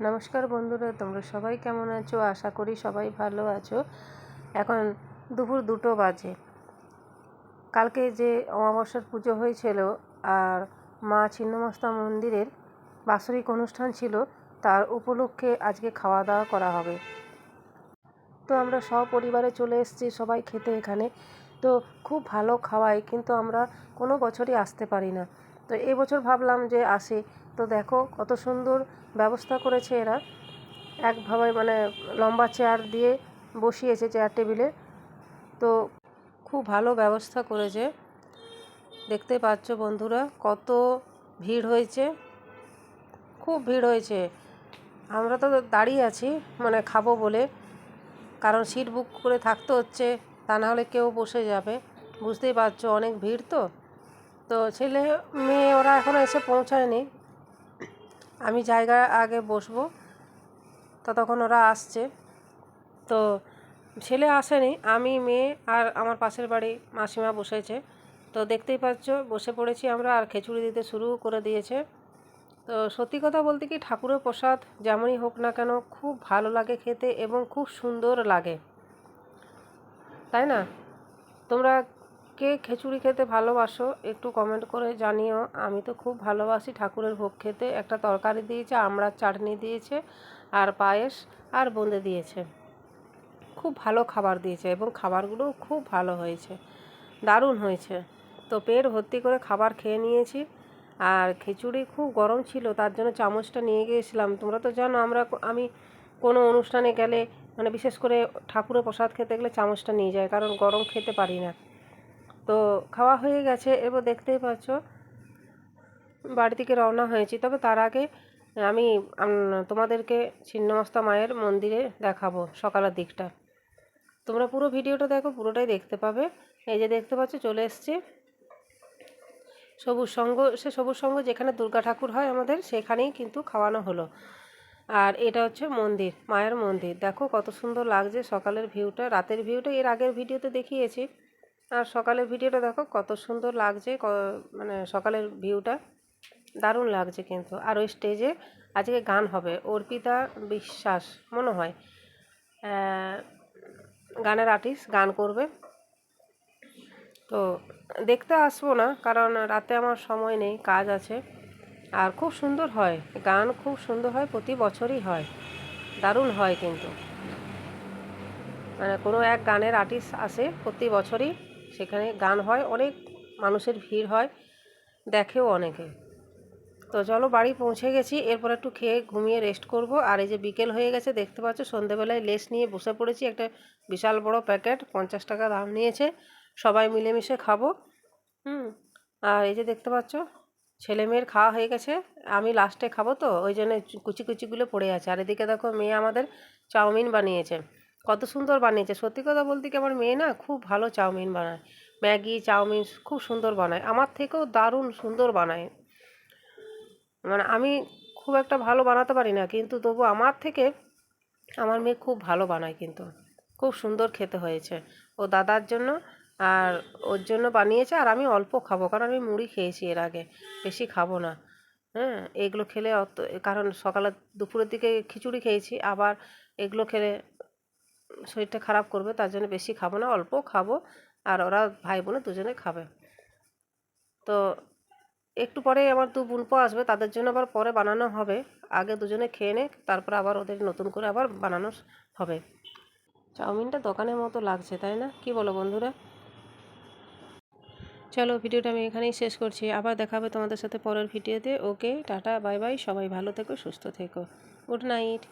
নমস্কার বন্ধুরা, তোমরা সবাই কেমন আছো? আশা করি সবাই ভালো আছো। এখন দুপুর দুটো বাজে। কালকে যে অমাবস্যার পুজো হয়েছিল আর মা ছিন্নমস্তা মন্দিরের বাৎসরিক অনুষ্ঠান ছিল, তার উপলক্ষে আজকে খাওয়া দাওয়া করা হবে। তো আমরা সপরিবারে চলে এসেছি, সবাই খেতে এখানে। তো খুব ভালো খাওয়াই কিন্তু আমরা কোনো বছরই আসতে পারি না। তো এবছর ভাবলাম যে আসি তো দেখো কত সুন্দর ব্যবস্থা করেছে এরা। একভাবে মানে লম্বা চেয়ার দিয়ে বসিয়েছে চেয়ার টেবিলে তো খুব ভালো ব্যবস্থা করেছে। দেখতে পাচ্ছ বন্ধুরা কত ভিড় হয়েছে। খুব ভিড় হয়েছে। আমরা তো দাঁড়িয়ে আছি মানে খাব বলে। কারণ সিট বুক করে থাকতে হচ্ছে, তা নাহলে কেউ বসে যাবে। বুঝতেই পারছ অনেক ভিড় তো। তো ছেলে মেয়ে ওরা এখনও এসে পৌঁছায়নি। আমি জায়গা আগে বসবো। ততক্ষণ ওরা আসছে। তো ছেলে আসেনি, আমি, মেয়ে আর আমার পাশের বাড়ি মাসিমা বসেছে। তো দেখতেই পাচ্ছ, বসে পড়েছি আমরা আর খিচুড়ি দিতে শুরু করে দিয়েছে। তো সত্যি কথা বলতে কি, ঠাকুরের প্রসাদ যেমনই হোক না কেন খুব ভালো লাগে খেতে এবং খুব সুন্দর লাগে। তাই না? তোমরা কে খিচুড়ি খেতে ভালোবাসো, একটু কমেন্ট করে জানিও। আমি তো খুব ভালোবাসি ঠাকুরের ভোগ খেতে। একটা তরকারি দিয়েছে, আমড়ার চাটনি দিয়েছে, আর পায়েস, আর বোঁদে দিয়েছে। খুব ভালো খাবার দিয়েছে এবং খাবারগুলোও খুব ভালো হয়েছে। দারুণ হয়েছে। তো পেট ভর্তি করে খাবার খেয়ে নিয়েছি। আর খিচুড়ি খুব গরম ছিল, তার জন্য চামচটা নিয়ে গিয়েছিলাম। তোমরা তো জানো, আমরা আমি কোনো অনুষ্ঠানে গেলে মানে বিশেষ করে ঠাকুরের প্রসাদ খেতে গেলে চামচটা নিয়ে যায় কারণ গরম খেতে পারি না। তো খাওয়া হয়ে গেছে। এবার দেখতেই পাচ্ছ, বাড়ি থেকে রওনা হয়েছি। তবে তার আগে আমি তোমাদেরকে ছিন্নমস্তা মায়ের মন্দিরে দেখাবো সকালের দিকটা। তোমরা পুরো ভিডিওটা দেখো, পুরোটাই দেখতে পাবে। এই যে দেখতে পাচ্ছ, চলে এসছি। সবুজ সঙ্গ, সে সবুজ সঙ্গ যেখানে দুর্গা ঠাকুর হয় আমাদের, সেখানেই কিন্তু খাওয়ানো হলো। আর এটা হচ্ছে মন্দির, মায়ের মন্দির। দেখো কত সুন্দর লাগছে সকালের ভিউটা, রাতের ভিউটা। এর আগের ভিডিওতে দেখিয়েছি। আর সকালের ভিডিওটা দেখো, কত সুন্দর লাগছে মানে সকালের ভিউটা। দারুণ লাগছে কিন্তু। আর ওই স্টেজে আজকে গান হবে, অর্পিতা বিশ্বাস, মনে হয়। গানের আর্টিস্ট গান করবে। তো দেখতে আসব না, কারণ রাতে আমার সময় নেই, কাজ আছে। আর খুব সুন্দর হয়, গান খুব সুন্দর হয়, প্রতি বছরই হয়। দারুণ হয় কিন্তু। মানে কোনো এক গানের আর্টিস্ট আসে, প্রতি বছরই সেখানে গান হয়, অনেক মানুষের ভিড় হয়, দেখেও অনেকে। তো চলো বাড়ি পৌঁছে গেছি, এরপর একটু খেয়ে ঘুমিয়ে রেস্ট করব। আর এই যে বিকেল হয়ে গেছে, দেখতে পাচ্ছ সন্ধেবেলায় লেস নিয়ে বসে পড়েছি, একটা বিশাল বড় প্যাকেট, পঞ্চাশ টাকা দাম নিয়েছে, সবাই মিলেমিশে খাব। হুম, আর এই যে দেখতে পাচ্ছ, ছেলে মেয়ের খাওয়া হয়ে গেছে, আমি লাস্টে খাব তো, ওই জন্য কুচি কুচিগুলো পড়ে আছে। আর এদিকে দেখো মেয়ে আমাদের চাউমিন বানিয়েছে। কত সুন্দর বানিয়েছে। সত্যি কথা বলতে কি আমার মেয়ে না খুব ভালো চাউমিন বানায়। ম্যাগি, চাউমিন খুব সুন্দর বানায়। আমার থেকেও দারুণ সুন্দর বানায়। মানে আমি খুব একটা ভালো বানাতে পারি না, কিন্তু তবু আমার থেকে আমার মেয়ে খুব ভালো বানায় কিন্তু। খুব সুন্দর খেতে হয়েছে। ও দাদার জন্য আর ওর জন্য বানিয়েছে আর আমি অল্প খাব, কারণ আমি মুড়ি খেয়েছি এর আগে। বেশি খাব না। হ্যাঁ এগুলো খেলে অত কারণ সকালে দুপুরের দিকে খিচুড়ি খেয়েছি, আবার এগুলো খেলে শরীরটা খারাপ করবে, তার জন্য বেশি খাব না, অল্প খাব। আর ওরা ভাই বোনে দুজনে খাবে। তো একটু পরে আমার দু বোনপো আসবে, তাদের জন্য আবার পরে বানানো হবে। আগে দুজনে খেয়ে নে তারপর আবার ওদের নতুন করে আবার বানানো হবে। চাউমিনটা দোকানের মতো লাগছে, তাই না? কি বলো বন্ধুরা? চলো, ভিডিওটা আমি এখানেই শেষ করছি। আবার দেখাবে তোমাদের সাথে পরের ভিডিওতে। Okay, tata, bye bye. সবাই ভালো থেকো, সুস্থ থেকো। Good night.